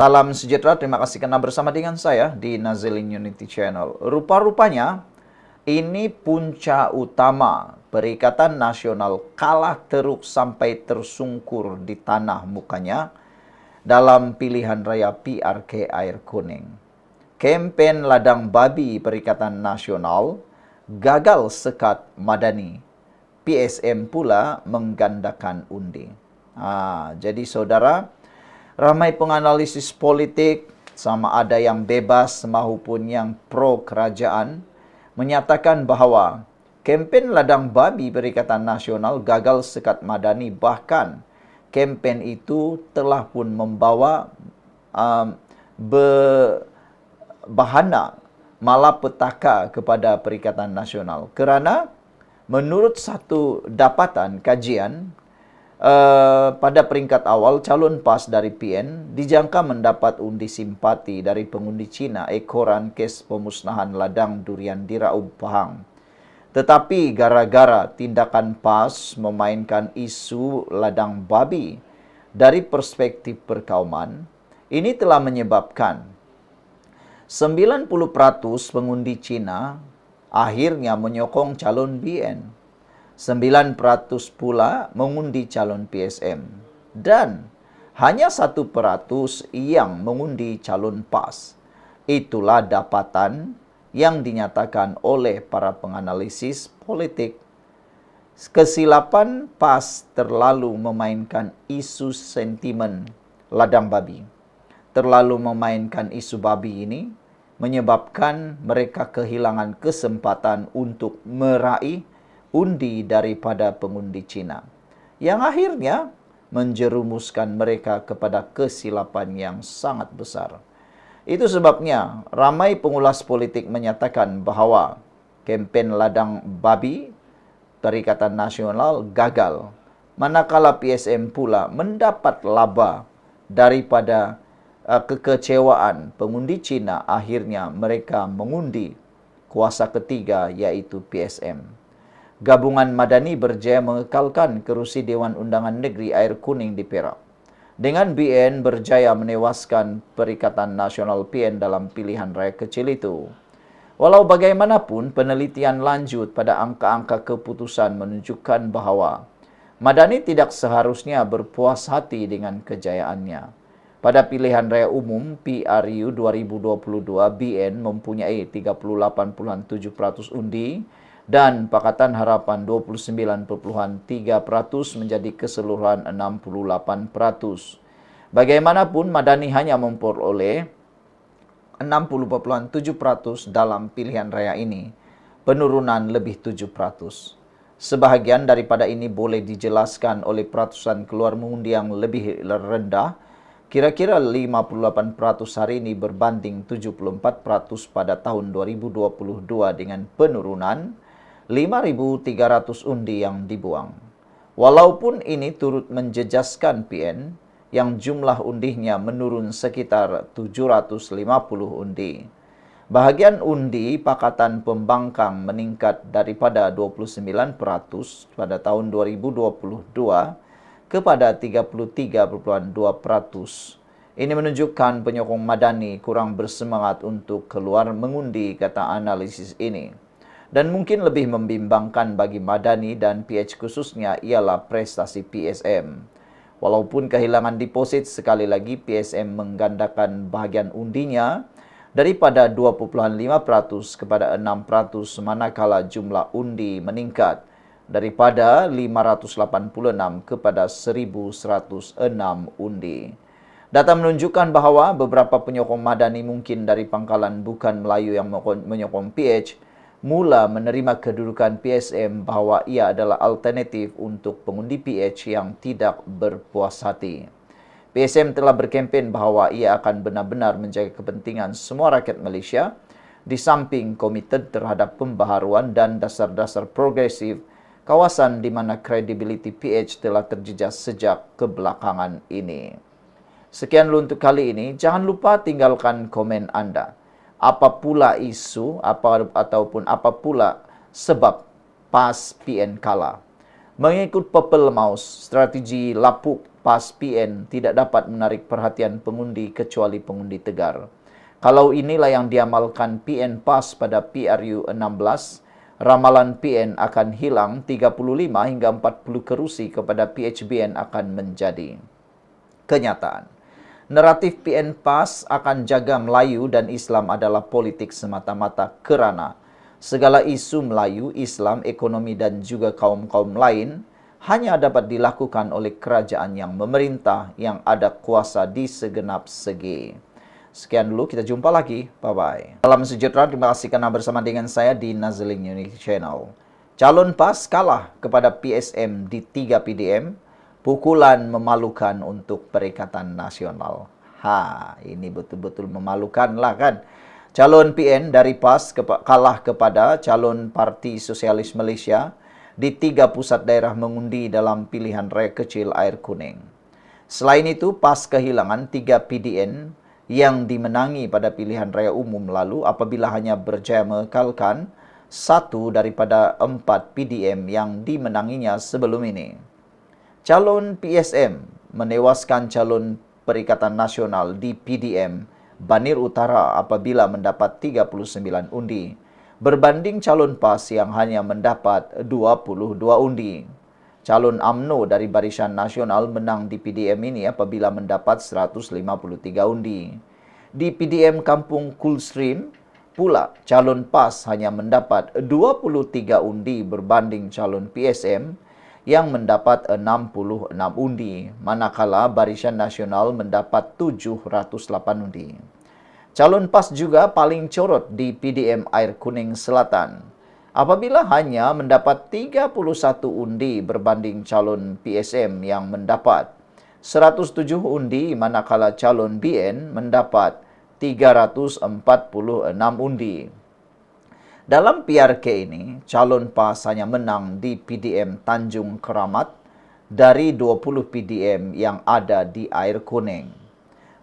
Salam sejahtera, terima kasih karena bersama dengan saya di Nazilin Unity Channel. Rupa-rupanya ini punca utama Perikatan Nasional kalah teruk sampai tersungkur di tanah mukanya dalam pilihan raya PRK Air Kuning. Kempen ladang babi Perikatan Nasional gagal sekat Madani. PSM pula menggandakan undi. Ah, jadi saudara, ramai penganalisis politik sama ada yang bebas maupun yang pro kerajaan menyatakan bahawa kempen ladang babi Perikatan Nasional gagal sekat madani. Bahkan kempen itu telah pun membawa um, bahana malapetaka kepada Perikatan Nasional kerana menurut satu dapatan kajian Uh, pada peringkat awal, calon PAS dari PN dijangka mendapat undi simpati dari pengundi Cina ekoran kes pemusnahan ladang durian di Raub Pahang. Tetapi gara-gara tindakan PAS memainkan isu ladang babi dari perspektif perkauman, ini telah menyebabkan 90% pengundi Cina akhirnya menyokong calon BN 9% pula mengundi calon PSM dan hanya 1% yang mengundi calon PAS. Itulah dapatan yang dinyatakan oleh para penganalisis politik. Kesilapan PAS terlalu memainkan isu sentimen ladang babi. Terlalu memainkan isu babi ini menyebabkan mereka kehilangan kesempatan untuk meraih undi daripada pengundi Cina yang akhirnya menjerumuskan mereka kepada kesilapan yang sangat besar. Itu sebabnya ramai pengulas politik menyatakan bahawa kempen ladang babi Perikatan Nasional gagal manakala PSM pula mendapat laba daripada uh, kekecewaan pengundi Cina akhirnya mereka mengundi kuasa ketiga yaitu PSM. Gabungan Madani berjaya mengekalkan kerusi Dewan Undangan Negeri Air Kuning di Perak. Dengan BN berjaya menewaskan Perikatan Nasional PN dalam pilihan raya kecil itu. Walau bagaimanapun, penelitian lanjut pada angka-angka keputusan menunjukkan bahawa Madani tidak seharusnya berpuas hati dengan kejayaannya. Pada pilihan raya umum PRU 2022, BN mempunyai 38.7% undi dan Pakatan Harapan 29.3% menjadi keseluruhan 68%. Bagaimanapun Madani hanya memperoleh 60.7% dalam pilihan raya ini, penurunan lebih 7%. Sebahagian daripada ini boleh dijelaskan oleh peratusan keluar mengundi yang lebih rendah, kira-kira 58% hari ini berbanding 74% pada tahun 2022 dengan penurunan 5.300 undi yang dibuang. Walaupun ini turut menjejaskan PN yang jumlah undihnya menurun sekitar 750 undi. Bahagian undi Pakatan Pembangkang meningkat daripada 29% pada tahun 2022 kepada 33.2%. Ini menunjukkan penyokong Madani kurang bersemangat untuk keluar mengundi kata analisis ini dan mungkin lebih membimbangkan bagi Madani dan PH khususnya ialah prestasi PSM. Walaupun kehilangan deposit sekali lagi PSM menggandakan bahagian undinya daripada 2.5% kepada 6% manakala jumlah undi meningkat daripada 586 kepada 1106 undi. Data menunjukkan bahawa beberapa penyokong Madani mungkin dari pangkalan bukan Melayu yang menyokong PH mula menerima kedudukan PSM bahawa ia adalah alternatif untuk pengundi PH yang tidak berpuas hati. PSM telah berkempen bahawa ia akan benar-benar menjaga kepentingan semua rakyat Malaysia di samping komited terhadap pembaharuan dan dasar-dasar progresif kawasan di mana kredibiliti PH telah terjejas sejak kebelakangan ini. Sekian dulu untuk kali ini. Jangan lupa tinggalkan komen anda apa pula isu apa ataupun apa pula sebab PAS PN kala. Mengikut Purple Mouse, strategi lapuk PAS PN tidak dapat menarik perhatian pengundi kecuali pengundi tegar. Kalau inilah yang diamalkan PN PAS pada PRU 16, ramalan PN akan hilang 35 hingga 40 kerusi kepada PHBN akan menjadi kenyataan. Naratif PN PAS akan jaga Melayu dan Islam adalah politik semata-mata kerana segala isu Melayu, Islam, ekonomi dan juga kaum-kaum lain hanya dapat dilakukan oleh kerajaan yang memerintah yang ada kuasa di segenap segi. Sekian dulu, kita jumpa lagi. Bye-bye. Salam sejahtera, terima kasih karena bersama dengan saya di Nazling Unique Channel. Calon PAS kalah kepada PSM di 3 PDM, pukulan memalukan untuk Perikatan Nasional. Ha, ini betul-betul memalukan lah kan. Calon PN dari PAS kalah kepada calon Parti Sosialis Malaysia di tiga pusat daerah mengundi dalam pilihan raya kecil air kuning. Selain itu, PAS kehilangan tiga PDN yang dimenangi pada pilihan raya umum lalu apabila hanya berjaya mengekalkan satu daripada empat PDM yang dimenanginya sebelum ini. Calon PSM menewaskan calon Perikatan Nasional di PDM Banir Utara apabila mendapat 39 undi berbanding calon PAS yang hanya mendapat 22 undi. Calon AMNO dari Barisan Nasional menang di PDM ini apabila mendapat 153 undi. Di PDM Kampung Coolstream pula calon PAS hanya mendapat 23 undi berbanding calon PSM yang mendapat 66 undi, manakala Barisan Nasional mendapat 708 undi. Calon PAS juga paling corot di PDM Air Kuning Selatan apabila hanya mendapat 31 undi berbanding calon PSM yang mendapat 107 undi manakala calon BN mendapat 346 undi. Dalam PRK ini, calon PAS hanya menang di PDM Tanjung Keramat dari 20 PDM yang ada di Air Kuning.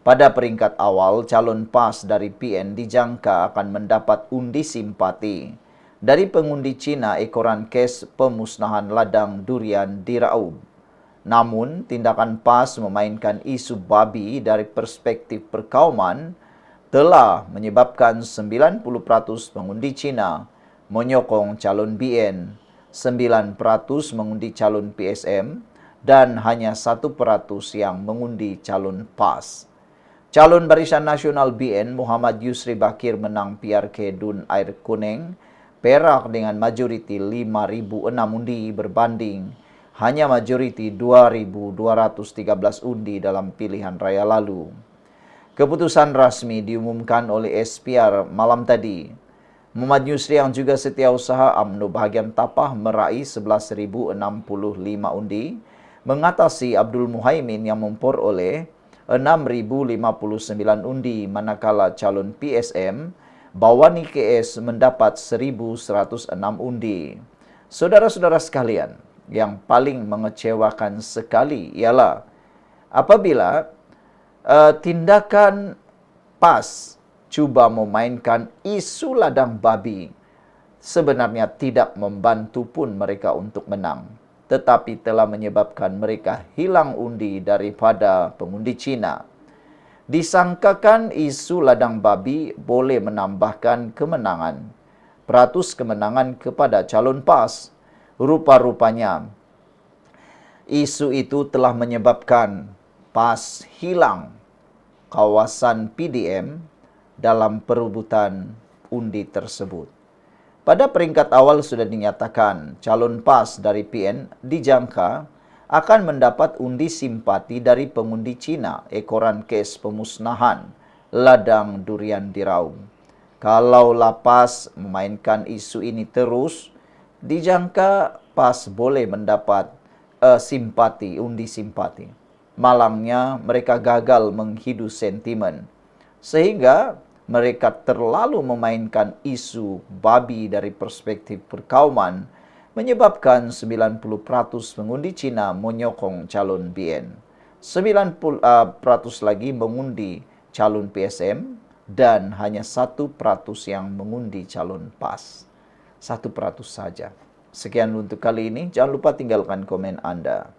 Pada peringkat awal, calon PAS dari PN dijangka akan mendapat undi simpati dari pengundi Cina ekoran kes pemusnahan ladang durian di Raub. Namun, tindakan PAS memainkan isu babi dari perspektif perkauman telah menyebabkan 90% pengundi Cina menyokong calon BN, 9% mengundi calon PSM, dan hanya 1% yang mengundi calon PAS. Calon Barisan Nasional BN Muhammad Yusri Bakir menang PRK Dun Air Kuning Perak dengan majoriti 5.006 undi berbanding hanya majoriti 2.213 undi dalam pilihan raya lalu. Keputusan rasmi diumumkan oleh SPR malam tadi. Muhammad Yusri yang juga setiausaha UMNO bahagian Tapah meraih 11.065 undi, mengatasi Abdul Muhaimin yang memperoleh 6.059 undi manakala calon PSM Bawani KS mendapat 1.106 undi. Saudara-saudara sekalian, yang paling mengecewakan sekali ialah apabila uh, tindakan PAS cuba memainkan isu ladang babi sebenarnya tidak membantu pun mereka untuk menang tetapi telah menyebabkan mereka hilang undi daripada pengundi Cina disangkakan isu ladang babi boleh menambahkan kemenangan. Peratus kemenangan kepada calon PAS. Rupa-rupanya, isu itu telah menyebabkan PAS hilang kawasan PDM dalam perebutan undi tersebut. Pada peringkat awal sudah dinyatakan calon PAS dari PN dijangka akan mendapat undi simpati dari pengundi Cina ekoran kes pemusnahan ladang durian di Raung. Kalau lapas memainkan isu ini terus, dijangka PAS boleh mendapat uh, simpati, undi simpati. Malangnya mereka gagal menghidu sentimen. Sehingga mereka terlalu memainkan isu babi dari perspektif perkauman menyebabkan 90% pengundi Cina menyokong calon BN. 90% uh, lagi mengundi calon PSM dan hanya 1% yang mengundi calon PAS. 1% saja. Sekian untuk kali ini. Jangan lupa tinggalkan komen Anda.